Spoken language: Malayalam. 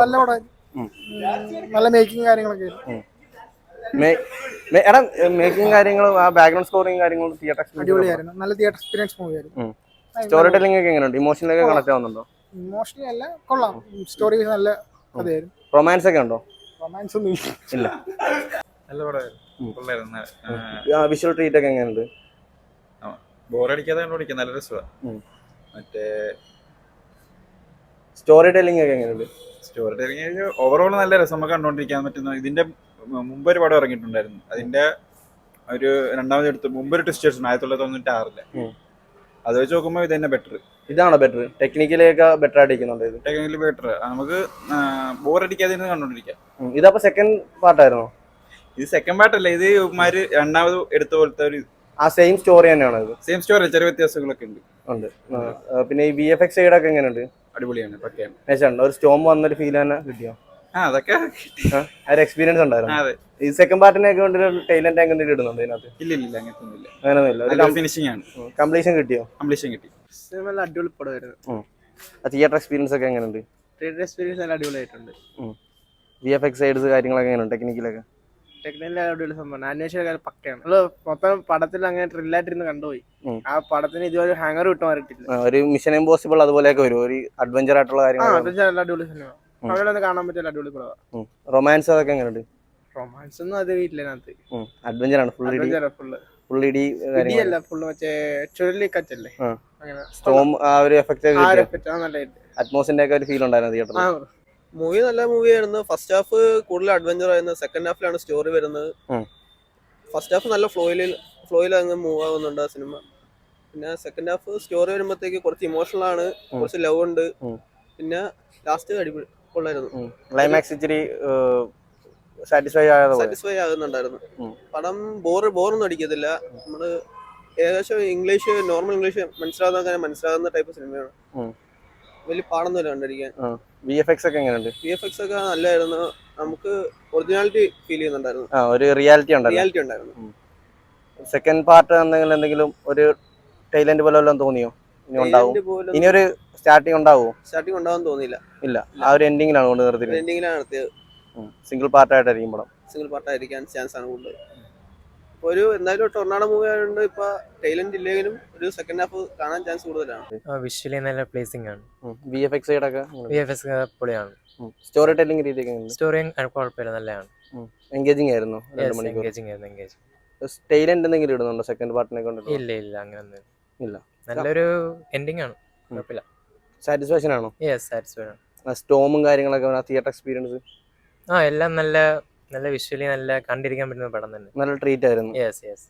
നല്ല പടം. നല്ല മേക്കിംഗ് കാര്യങ്ങളൊക്കെ. എടാ മേക്കിംഗ് കാര്യങ്ങളും ആ ബാക്ക്ഗ്രൗണ്ട് സ്കോറിംഗ് കാര്യങ്ങളും തിയേറ്റർ അടിപൊളിയായിരുന്നു. നല്ല തിയേറ്റർ എക്സ്പീരിയൻസ് മൂവിയായിരുന്നു സ്റ്റോറി ടെല്ലിംഗ് ഒക്കെ എങ്ങനെയുണ്ട്? ഇമോഷനിലൊക്കെ കണക്ട് ആവുന്നുണ്ടോ? ഇമോഷണലി അല്ല കൊള്ളാം. സ്റ്റോറി നല്ല കഥയായിരുന്നു. റൊമാൻസ് ഒക്കെ ഉണ്ടോ? റൊമാൻസ് ഒന്നും ഇല്ല. നല്ല പടമായിരുന്നു വിഷ്വൽ ട്രീറ്റ് ഒക്കെ എങ്ങനെയുണ്ട്? ബോറടിക്കാതെ കണ്ടുപിടിക്കാം നല്ല രസമാണ്. മറ്റേ സ്റ്റോറി ടെല്ലിംഗ് ഒക്കെ എങ്ങനെയുണ്ട്? സ്റ്റോറി ടെലിംഗ് ഓവറോൾ നല്ല രസം. നമുക്ക് കണ്ടുകൊണ്ടിരിക്കാൻ പറ്റുന്ന ഇതിന്റെ മുമ്പ് ഒരു പടം ഇറങ്ങിയിട്ടുണ്ടായിരുന്നു. അതിന്റെ ഒരു രണ്ടാമത് എടുത്ത് മുമ്പ് ഒരു ടെസ്റ്റ് ആയിരത്തി തൊള്ളായിരത്തി തൊണ്ണൂറ്റി ആറിൽ. അത് വെച്ച് നോക്കുമ്പോൾ ഇത് തന്നെ ബെറ്റർ ഇതാണ് ബെറ്റർ ടെക്നിക്കലിയൊക്കെ ബെറ്റർ ആയിട്ടിരിക്കുന്നുണ്ട് ഇത്? ടെക്നിക്കലി ബെറ്റർ നമുക്ക് ബോറടിക്കാതെ ഇരുന്ന് കണ്ടോണ്ടിരിക്കാം. ഇതപ്പോ സെക്കൻഡ് പാർട്ടായിരുന്നോ ഇത് സെക്കൻഡ് പാർട്ടല്ല ഇത് ഇവന്മാര് രണ്ടാമത് എടുത്ത പോലത്തെ ഒരു ആ സെയിം സ്റ്റോറി തന്നെയാണ് ഇത്? സെയിം സ്റ്റോറി ചെറിയ വ്യത്യാസങ്ങളൊക്കെ ഉണ്ട്. ഉണ്ട്. പിന്നെ ഈ വി എഫ് എക്സ് സൈഡ് ഒക്കെ എങ്ങനെയുണ്ട്? അടിപൊളിയാണ് പക്കയാണ്. ഒരു സ്റ്റോം വന്നൊരു ഫീൽ തന്നെ കിട്ടിയോ? ആ അതൊക്കെ കിട്ടി. ആ ഒരു എക്സ്പീരിയൻസ് ഉണ്ടായിരുന്നു. അതെ. ഈ സെക്കൻഡ് പാർട്ടിനൊക്കെ വേണ്ടി ടൈലന്റ് എന്തെങ്കിലും ഇടുന്നുണ്ട് ഇതിനകത്ത്? ഇല്ല ഇല്ല ഇല്ല അങ്ങനത്തെ ഒന്നുമില്ല അങ്ങനെയൊന്നുമില്ല ഒരു ഫിനിഷിംഗ് ആണ് കംപ്ലീഷൻ കിട്ടിയോ? കംപ്ലീഷൻ കിട്ടി. നല്ല അടിപൊളി പടമായിരുന്നു. തിയേറ്റർ എക്സ്പീരിയൻസ് ഒക്കെ എങ്ങനെയുണ്ട്? തിയേറ്റർ എക്സ്പീരിയൻസ് നല്ല അടിപൊളിയായിട്ടുണ്ട്. വി എഫ് എക്സ് സൈഡ്സ് കാര്യങ്ങളൊക്കെ എങ്ങനെയുണ്ട്? ടെക്നിക്കലൊക്കെ ടെക്നിക്കലി അടിപൊളി സംഭവം അന്വേഷിച്ച കാര്യം പക്കയാണ്. നമ്മൾ മൊത്തം പടത്തിൽ അങ്ങനെ ട്രില്ലായിട്ടിരുന്ന് കണ്ടുപോയി ആ പടത്തിന് ഇതുവരെ ഹാങ്ങർ വിട്ട് മാറിയിട്ടില്ല. ഒരു മിഷൻ ഇമ്പോസിബിൾ അതുപോലെയൊക്കെ വരും. ഒരു അഡ്വഞ്ചർ ആയിട്ടുള്ള കാര്യങ്ങൾ അഡ്വഞ്ചർ അടിപൊളി സിനിമ അവിടെ കാണാൻ പറ്റിയ അടിപൊളി പടമാണ് റൊമാൻസ് അതൊക്കെ എങ്ങനെയുണ്ട്? റൊമാൻസ് ഒന്നും അത് ഇല്ല അതിനകത്ത് അഡ്വഞ്ചർ ആണ്. ഫുൾ അഡ്വഞ്ചർ ഫുള്ള് ഫുൾ ഇടി ഇടിയല്ല ഫുള്ള് മറ്റേ ചുഴലിക്കറ്റല്ലേ. അങ്ങനെ. സ്റ്റോം ആ ഒരു എഫക്റ്റ് അറ്റ്മോസിന്റെ ഒക്കെ ഒരു ഫീൽ ഉണ്ടായിരുന്നു തിയേറ്ററിൽ മൂവി നല്ല മൂവി ആയിരുന്നു. ഫസ്റ്റ് ഹാഫ് കൂടുതൽ അഡ്വഞ്ചർ ആയിരുന്നു. സെക്കൻഡ് ഹാഫിലാണ് സ്റ്റോറി വരുന്നത്. ഫസ്റ്റ് ഹാഫ് നല്ല ഫ്ലോയിൽ ഫ്ലോയിൽ അങ്ങ് മൂവ് ആവുന്നുണ്ട് ആ സിനിമ പിന്നെ സെക്കൻഡ് ഹാഫ് സ്റ്റോറി വരുമ്പോഴത്തേക്ക് കുറച്ച് ഇമോഷണൽ ആണ്. കുറച്ച് ലവ് ഉണ്ട്. പിന്നെ ലാസ്റ്റ് അടിപൊളി കൊള്ളായിരുന്നു. ക്ലൈമാക്സ് ഇച്ചിരി സാറ്റിസ്ഫൈ സാറ്റിസ്ഫൈ ആകുന്നുണ്ടായിരുന്നു. പടം ബോർ ബോറൊന്നും അടിക്കത്തില്ല. നമ്മൾ ഏകദേശം ഇംഗ്ലീഷ് നോർമൽ ഇംഗ്ലീഷ് മനസ്സിലാകുന്ന മനസ്സിലാകുന്ന ടൈപ്പ് സിനിമയാണ്. വലിയ പാടൊന്നുമില്ല കണ്ടിരിക്കാൻ വി എഫ് എക്സ് ഒക്കെ എങ്ങനെയുണ്ട്? വി എഫ് എക്സ് ഒക്കെ നല്ലതായിരുന്നു നമുക്ക് ഒറിജിനാലിറ്റി ഫീൽ ചെയ്യുന്നുണ്ടായിരുന്നു. ആ ഒരു റിയാലിറ്റി ഉണ്ടായിരുന്നു റിയാലിറ്റി ഉണ്ടായിരുന്നു. സെക്കൻഡ് പാർട്ട് എന്തെങ്കിലും എന്തെങ്കിലും ഒരു ടൈലന്റ് പോലെ വല്ലതും തോന്നിയോ? ഇനി ഉണ്ടാവും? ഇനി ഒരു സ്റ്റാർട്ടിങ് ഉണ്ടാവോ? സ്റ്റാർട്ടിങ് ഉണ്ടാവാൻ തോന്നിയില്ല. ഇല്ല. ആ ഒരു എൻഡിങ്ങിലാണ് കൊണ്ട് നിർത്തിയത്. എൻഡിങ്ങിലാണ് നിർത്തിയത് സിംഗിൾ പാർട്ടായിട്ടായിരിക്കും പടം. സിംഗിൾ പാർട്ടായിരിക്കാൻ ചാൻസ് ആണ് കൂടുതൽ. ഒരു എന്തായാലും ടൊർണാഡോ മൂവി ആയതുകൊണ്ട് ഇപ്പൊ ടൈലന്റ് ഇല്ലെങ്കിലും ഒരു സെക്കൻഡ് ഹാഫ് കാണാൻ ചാൻസ് കൂടുതലാണ്. വിഷ്വലി നല്ല പ്ലേസിംഗ് ആണ്. V F X V F X പൊളിയാണ് സ്റ്റോറി ടെല്ലിംഗ് രീതിയൊക്കെ സ്റ്റോറി കുഴപ്പമില്ല നല്ലതാണ്. എൻഗേജിംഗ് ആയിരുന്നു എൻഗേജിംഗ് ആയിരുന്നു എൻഗേജ് ടൈലന്റ് എന്തെങ്കിലും ഇടുന്നുണ്ടോ? സെക്കൻഡ് പാർട്ടിനെ കൊണ്ട് ഇല്ല ഇല്ല അങ്ങനെ ഇല്ല. നല്ലൊരു എൻഡിങ് ആണ് കുഴപ്പമില്ല. സാറ്റിസ്ഫാക്ഷൻ ആണോ? യെസ് സാറ്റിസ്ഫാക്ഷൻ ആണ്. സ്റ്റോമും കാര്യങ്ങളൊക്കെ തിയേറ്റർ എക്സ്പീരിയൻസ് ആ എല്ലാം നല്ല നല്ല വിഷ്വലി നല്ല കണ്ടിരിക്കാൻ പറ്റുന്ന പടം തന്നെ. നല്ല ട്രീറ്റ് ആയിരുന്നു. Yes yes